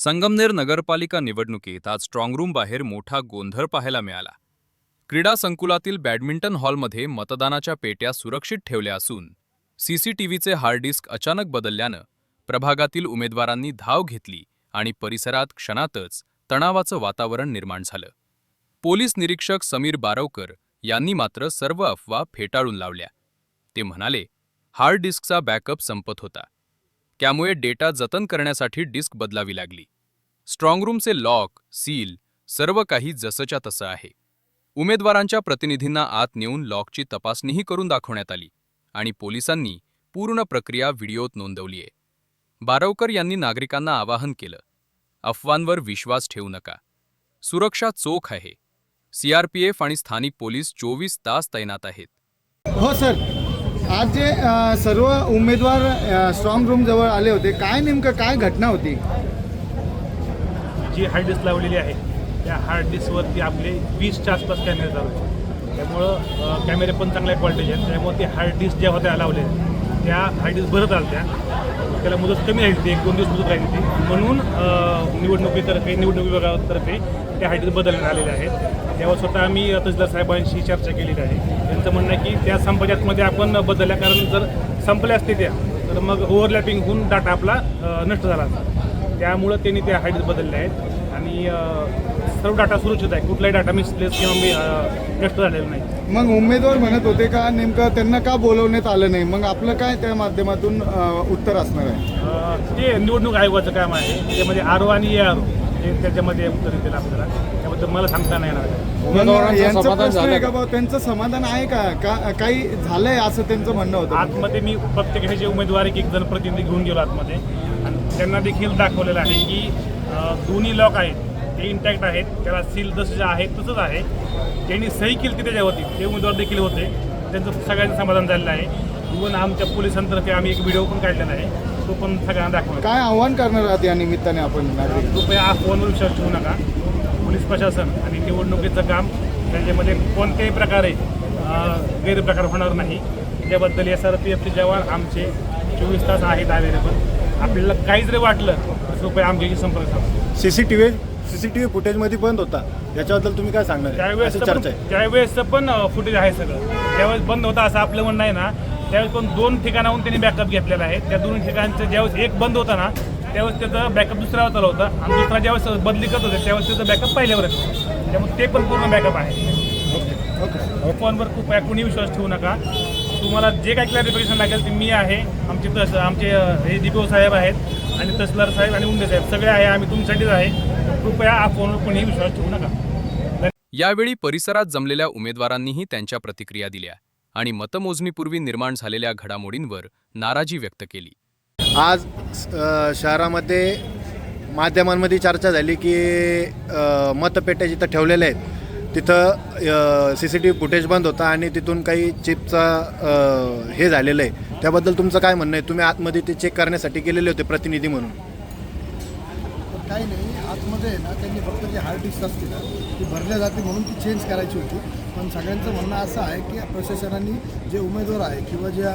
संगमनेर नगरपालिका निवडणुकीत आज स्ट्रॉंगरूम बाहेर मोठा गोंधळ पाहायला मिळाला. क्रीडा संकुलातील बॅडमिंटन हॉलमध्ये मतदानाच्या पेट्या सुरक्षित ठेवल्या असून सीसीटीव्हीचे हार्ड डिस्क अचानक बदलल्यानं प्रभागातील उमेदवारांनी धाव घेतली आणि परिसरात क्षणातच तणावाचं वातावरण निर्माण झालं. पोलीस निरीक्षक समीर बारवकर यांनी मात्र सर्व अफवा फेटाळून लावल्या. ते म्हणाले हार्ड डिस्कचा बॅकअप संपत होता. त्यामुळे डेटा जतन करण्यासाठी डिस्क बदलावी लागली. स्ट्रॉंगरूमचे लॉक सील सर्व काही जसंच्या तसं आहे. उमेदवारांच्या प्रतिनिधींना आत नेऊन लॉकची तपासणीही करून दाखवण्यात आली आणि पोलिसांनी पूर्ण प्रक्रिया व्हिडिओत नोंदवलीय. बारवकर यांनी नागरिकांना आवाहन केलं अफवांवर विश्वास ठेवू नका. सुरक्षा चोख आहे. सीआरपीएफ आणि स्थानिक पोलीस चोवीस तास तैनात आहेत. हो सर. आज जे सर्व उमेदवार स्ट्रॉंग रूम जवळ आले होते काय नेमकं काय घटना होती? जी हार्ड डिस्क लावलेली आहे त्या हार्ड डिस्कवरती आपले वीसच्या आसपास कॅमेरे चालू आहेत. त्यामुळं कॅमेरे पण चांगल्या क्वालिटीचे आहेत. त्यामुळे ते हार्ड डिस्क ज्या होत्या लावल्या त्या हार्ड डिस्क भरत आल्या त्याला मुदत कमी राहिली ती एक दोन दिवस मुदत राहिली होती. म्हणून निवडणुकीतर्फे निवडणूक विभागातर्फे त्या हार्ड डिस्क बदलण्यात आलेल्या आहेत. त्यावर स्वतः आम्ही तहसीलदार साहेबांशी चर्चा केलेली आहे. त्यांचं म्हणणं आहे की त्या संपाजातमध्ये आपण बदलल्या कारण जर संपल्या असते त्या तर मग ओव्हरलॅपिंग होऊन डाटा आपला नष्ट झाला असता. त्यामुळं त्यांनी त्या हाईट बदलल्या आहेत. आणि सर्व डाटा सुरक्षित आहे. कुठलाही डाटा मिसप्लेस किंवा मी नष्ट झालेला नाही. मग उमेदवार म्हणत होते का नेमकं त्यांना का बोलवण्यात आलं नाही? मग आपलं काय त्या माध्यमातून उत्तर असणार आहे? ते निवडणूक आयोगाचं काम आहे. त्याच्यामध्ये आर ओ आणि ए आर ओ. हे त्याच्यामध्ये उत्तर येतील आपल्याला. त्याबद्दल मला सांगता नाही येणार. यांचा प्रश्न आहे का? भाऊ त्यांचं समाधान आहे का? का काही झालंय असं त्यांचं म्हणणं होतं? आतमध्ये मी प्रत्येक ह्याचे उमेदवार एक एक जण प्रतिनिधी घेऊन गेलो आतमध्ये. आणि त्यांना देखील दाखवलेलं आहे की अ, दोन्ही लॉक आहेत. ते इंटॅक्ट आहेत. त्याला सील जसं जे आहे तसंच आहे. त्यांनी सही केली ती त्याच्यावरती. ते उमेदवार देखील होते. त्यांचं सगळ्यांचं समाधान झालेलं आहे. इवन आमच्या पोलिसांतर्फे आम्ही एक व्हिडिओ पण काढलेला आहे. तो पण सगळ्यांना दाखवला काय आव्हान करणार आहात या निमित्ताने आपण नागरिक? कृपया हा फोनवर विश्वास ठेवू नका. पोलीस प्रशासन आणि निवडणुकीचं काम त्याच्यामध्ये कोणत्याही प्रकारे अं, गैरप्रकार होणार नाही. त्याबद्दल एस आर पी एफचे जवान आमचे चोवीस तास आहेत अवेलेबल आपल्याला काही जरी वाटलं तर कृपया आमच्याशी संपर्क साधा. C C T V C C T V फुटेजमध्ये बंद होता. याच्याबद्दल तुम्ही काय सांगणार आहे? त्यावेळेस अशी चर्चा आहे. त्यावेळेसचं पण फुटेज आहे सगळं. ज्यावेळेस बंद होता असं आपलं म्हणणं आहे ना त्यावेळेस पण दोन ठिकाणाहून त्यांनी बॅकअप घेतलेला आहे. त्या दोन ठिकाणचं ज्यावेळेस एक बंद होता ना त्यावेळेस त्याचा बॅकअप दुसऱ्यावर चालू होता. आणि दुसरा ज्यावेळेस बदली करत होते त्यावेळेस त्याचा बॅकअप पहिल्यावर येतो. त्यामुळे ते पण पूर्ण बॅकअप आहे. फोनवर कृपया कुणी विश्वास ठेवू नका. तुम्हाला जे काही क्लॅरिफिकेशन लागेल ते मी आहे. आमचे तस आमचे हे दीपो साहेब आहेत आणि तहसीलदार साहेब आणि उंडे साहेब सगळे आहे आम्ही तुमच्यासाठीच आहे. कृपया हा फोनवर कुणीही विश्वास ठेवू नका. यावेळी परिसरात जमलेल्या उमेदवारांनीही त्यांच्या प्रतिक्रिया दिल्या. आणि मतमोजणीपूर्वी निर्माण झालेल्या घडामोडींवर नाराजी व्यक्त केली. आज शहरामध्ये माध्यमांमध्ये चर्चा झाली की मतपेट्या जिथं ठेवलेल्या आहेत तिथं C C T V footage बंद होता आणि तिथून काही चिपचा हे झालेलं आहे. त्याबद्दल तुमचं काय म्हणणं आहे? तुम्ही आतमध्ये ते चेक करण्यासाठी गेलेले होते प्रतिनिधी म्हणून. काही नाही. आतमध्ये ना त्यांनी फक्त जे हार्ड डिस्क असते ना ती भरल्या जाते म्हणून ती चेंज करायची होती. पण सगळ्यांचं म्हणणं असं आहे की प्रशासनाने जे उमेदवार आहे किंवा ज्या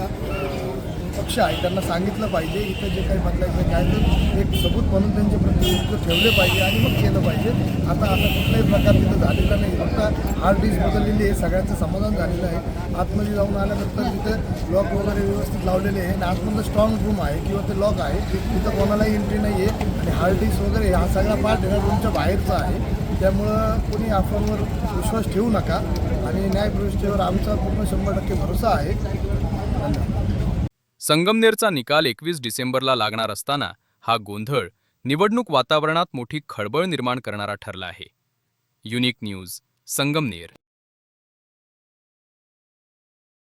पक्ष आहे त्यांना सांगितलं पाहिजे इथं जे काही बदलायचं काय तर एक सबूत म्हणून त्यांचे प्रतिनिधित्व ठेवले पाहिजे आणि मग केलं पाहिजे. आता आता कुठलाही प्रकार तिथं झालेला नाही. फक्त हार्ड डिस्क बदललेली आहे सगळ्यांचं समाधान झालेलं आहे. आतमध्ये जाऊन आल्यानंतर तिथं लॉक वगैरे व्यवस्थित लावलेले आहे आणि आतमधलं स्ट्रॉंग रूम आहे किंवा ते लॉक आहे तिथं कोणालाही एंट्री नाही आहे आणि हार्ड डिस्क वगैरे हा सगळा पार्ट रूमच्या बाहेरचा आहे. त्यामुळं कोणी अफवांवर विश्वास ठेवू नका आणि न्यायप्रविष्ठेवर आमचा पूर्ण शंभर टक्के भरोसा आहे. धन्यवाद. संगमनेरचा निकाल एकवीस डिसेंबरला लागणार असताना हा गोंधळ निवडणूक वातावरणात मोठी खळबळ निर्माण करणारा ठरला आहे. Unique news Sangamner.